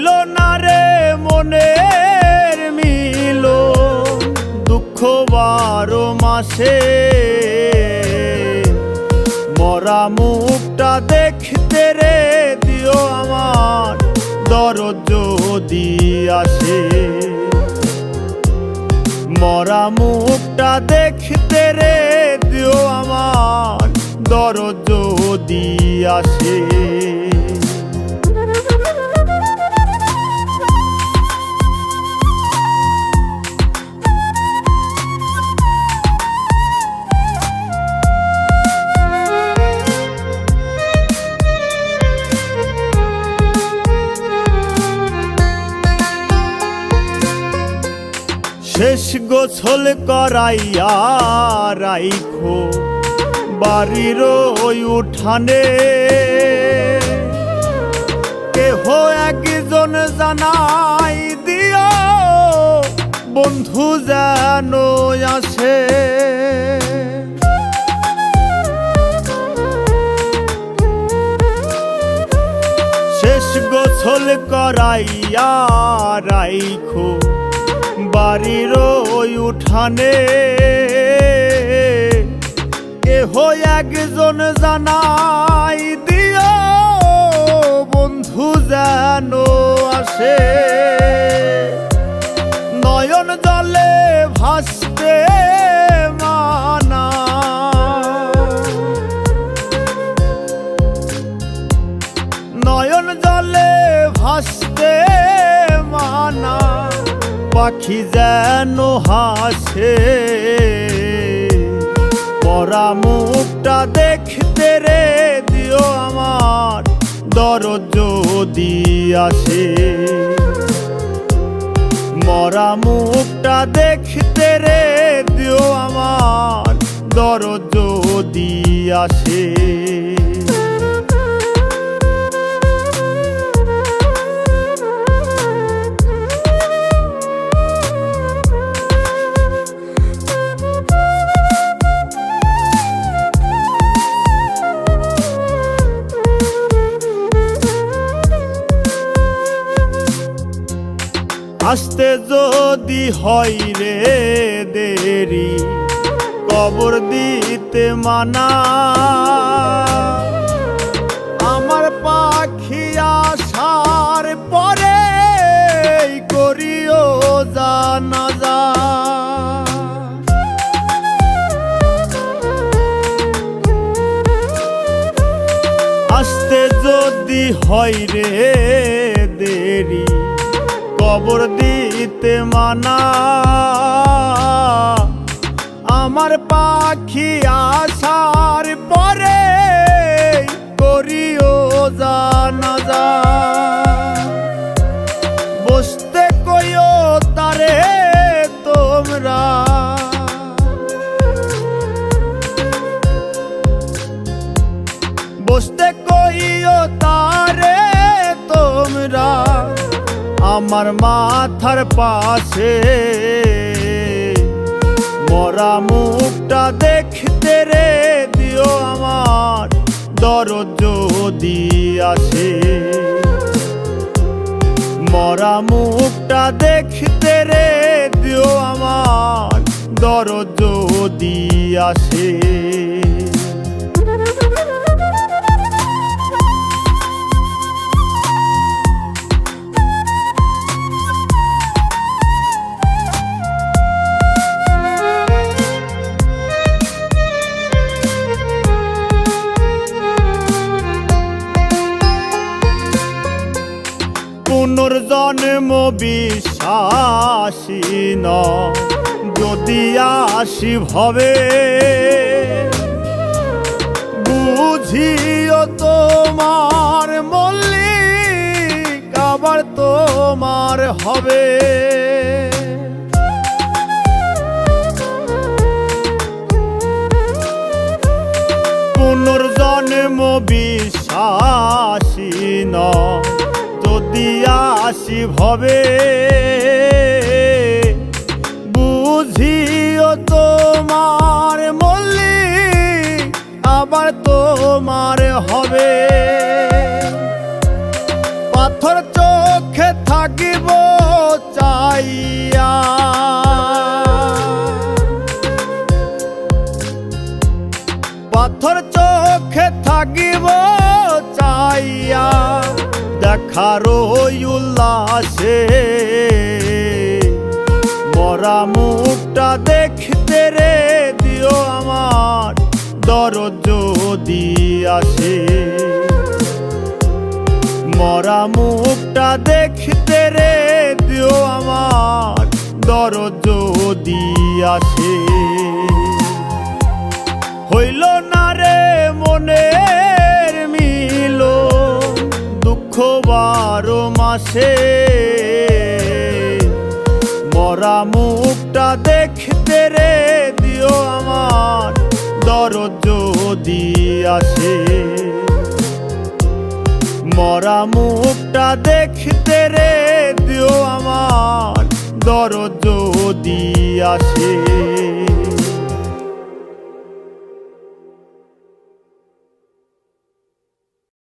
হইল না রে মনের মিল দুঃখ বারো মাসে। মরা মুখটা দেখতে রে, দিও আমার দরদ যদি আসে। মরা মুখটা দেখতে রে, দিও আমার দরদ যদি আসে। শেষ গোছল করাইয়া রাইখো বাড়ির ওই উঠানে। কেহ একজন জানাই দিও, বন্ধু যেন আসে। শেষ গোছল করাইয়া রাইখো বাড়ির ওই উঠানে। কেহ একজন জানাই দিও বন্ধু যেন আসে। নয়ন জলে ভাসতে পাখি যেন হাসে। পরা মুখটা দেখতে রে দিও আমার দরদ যদি আসে। মরা মুখটা দেখতে রে দিও আমার দরদ যদি আসে। আসতে যদি হয় রে দেরি, কবর দিতে মানা। আমার পাখি আসার পরে করিও জানা আসতে যদি হয় রে কবর দিতে মানা। আমার পাখি আসার পরে করিও জানা যা। আমার মাথার পাশে। মরা মুখটা দেখতে রে, দিও আমার দরদ যদি আসে। মরা মুখটা দেখতে রে, দিও আমার দরদ যদি আসে। পুনর্জন্ম বিশ্বাসী ন যদি আসি ভবে বুঝিও তোমার মল্লিক আবার তোমার হবে। পুনর্জন্ম বিশ্বাসী ন যদি আসি ভবে। বুঝিও তোমার মল্লি, আবার তোমার হবে। পাথর চোখে থাকিব চাইয়া। পাথর চোখে থাকিব চাইয়া। দেখার উল্লাসে। মরা মুখটা দেখতে রে, দিও আমার দরদ যদি আসে। মরা মুখটা দেখতে রে, দিও আমার দরদ যদি আসে। মাসে মরা মুখটা দেখতে রে দিও আমার দরদ যদি আসে। মরা মুখটা দেখতে রে দিও আমার দরদ যদি আসে।